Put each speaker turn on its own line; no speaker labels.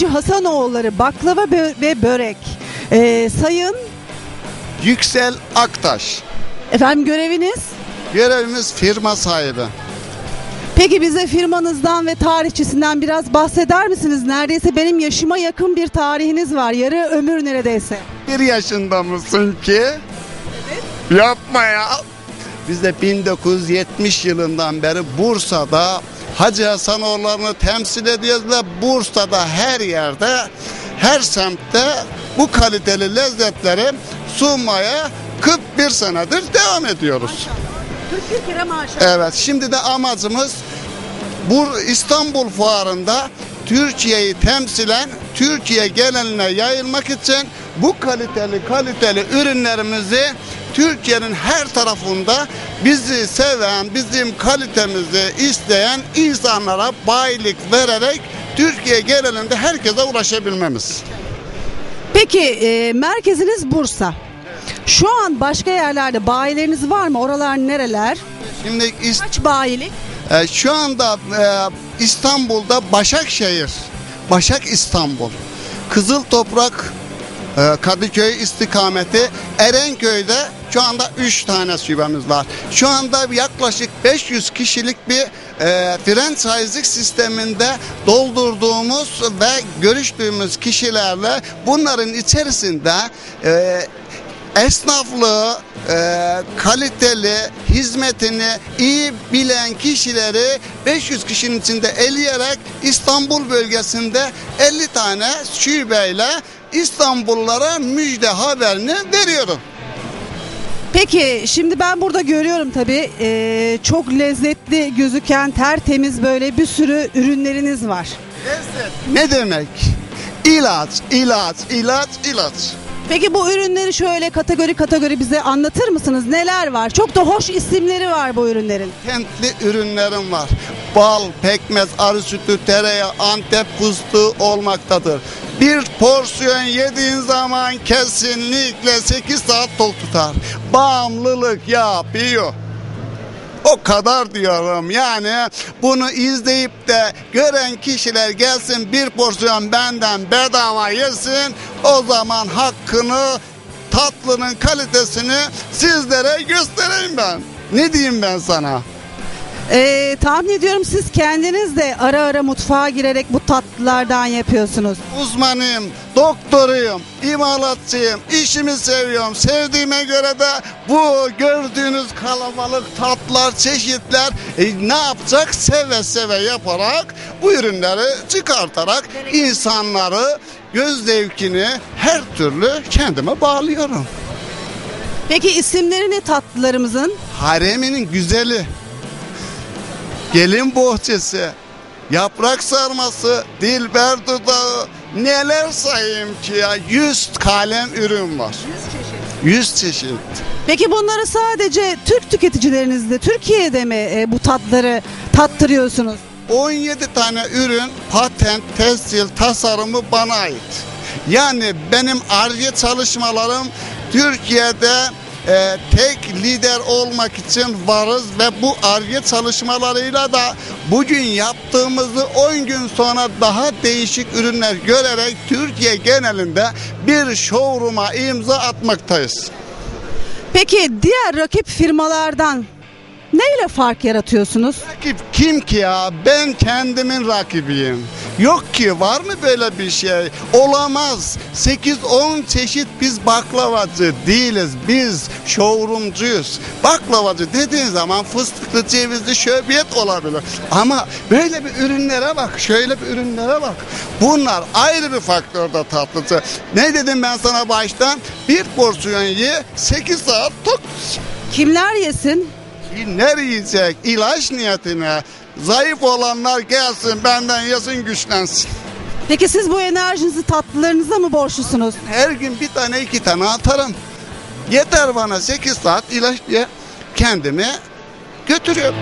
Hacı Hasanoğulları baklava ve börek. Ee, sayın
Yüksel Aktaş.
efendim göreviniz?
Görevimiz firma sahibi.
Peki bize firmanızdan ve tarihçisinden biraz bahseder misiniz? Neredeyse benim yaşıma yakın bir tarihiniz var. Yarı ömür neredeyse.
Bir yaşında mısın ki? Yapma ya. Biz de 1970 yılından beri Bursa'da Hacı Hasanoğulları'nı temsil ediyoruz ve Bursa'da her yerde, her semtte bu kaliteli lezzetleri sunmaya 41 senedir devam ediyoruz.
41 kere maşallah.
Evet, şimdi de amacımız bu İstanbul Fuarı'nda Türkiye'yi temsilen Türkiye geneline yayılmak için bu kaliteli kaliteli ürünlerimizi Türkiye'nin her tarafında bizi seven, bizim kalitemizi isteyen insanlara bayilik vererek Türkiye genelinde herkese ulaşabilmemiz.
Peki e, merkeziniz Bursa. Şu an başka yerlerde bayileriniz var mı? Oralar nereler?
Şimdi İst-
Kaç bayilik?
Ee, şu anda e, İstanbul'da Başakşehir, Başak İstanbul, Kızıl Toprak, e, Kadıköy istikameti, Erenköy'de şu anda 3 tane şubemiz var. Şu anda yaklaşık 500 kişilik bir e, franchising sisteminde doldurduğumuz ve görüştüğümüz kişilerle bunların içerisinde e, esnaflığı, e, kaliteli, hizmetini iyi bilen kişileri 500 kişinin içinde eleyerek İstanbul bölgesinde 50 tane şubeyle İstanbullulara müjde haberini veriyorum.
Peki şimdi ben burada görüyorum tabii e, çok lezzetli gözüken tertemiz böyle bir sürü ürünleriniz var.
Ne demek? İlaç, ilaç, ilaç, ilaç.
Peki bu ürünleri şöyle kategori kategori bize anlatır mısınız? Neler var? Çok da hoş isimleri var bu ürünlerin.
Kentli ürünlerim var. Bal, pekmez, arı sütü, tereyağı, antep fıstığı olmaktadır. Bir porsiyon yediğin zaman kesinlikle 8 saat tok tutar. Bağımlılık yapıyor. O kadar diyorum yani bunu izleyip de gören kişiler gelsin bir porsiyon benden bedava yesin o zaman hakkını tatlının kalitesini sizlere göstereyim ben. Ne diyeyim ben sana?
E, tahmin ediyorum siz kendiniz de ara ara mutfağa girerek bu tatlılardan yapıyorsunuz.
Uzmanıyım, doktoruyum, imalatçıyım, işimi seviyorum. Sevdiğime göre de bu gördüğünüz kalabalık tatlar, çeşitler e, ne yapacak? Seve seve yaparak bu ürünleri çıkartarak insanları göz zevkini her türlü kendime bağlıyorum.
Peki isimleri ne tatlılarımızın?
Hareminin güzeli, gelin bohçası, yaprak sarması, dilber dudağı, neler sayayım ki ya? 100 kalem ürün var. 100 çeşit.
Peki bunları sadece Türk tüketicilerinizde, Türkiye'de mi e, bu tatları tattırıyorsunuz?
17 tane ürün patent, tescil, tasarımı bana ait. Yani benim ARGE çalışmalarım Türkiye'de e, tek lider olmak için varız ve bu ARGE çalışmalarıyla da bugün yaptığımızı 10 gün sonra daha değişik ürünler görerek Türkiye genelinde bir showroom'a imza atmaktayız.
Peki diğer rakip firmalardan neyle fark yaratıyorsunuz?
Rakip kim ki ya? Ben kendimin rakibiyim. Yok ki var mı böyle bir şey? Olamaz. 8-10 çeşit biz baklavacı değiliz. Biz showroomcuyuz. Baklavacı dediğin zaman fıstıklı cevizli şöbiyet olabilir. Ama böyle bir ürünlere bak. Şöyle bir ürünlere bak. Bunlar ayrı bir faktörde tatlıcı. Ne dedim ben sana baştan? Bir porsiyon ye 8 saat tok.
Kimler yesin?
Kimler yiyecek ilaç niyetine zayıf olanlar gelsin benden yesin güçlensin.
Peki siz bu enerjinizi tatlılarınıza mı borçlusunuz?
Her gün bir tane iki tane atarım. Yeter bana 8 saat ilaç diye kendimi götürüyorum.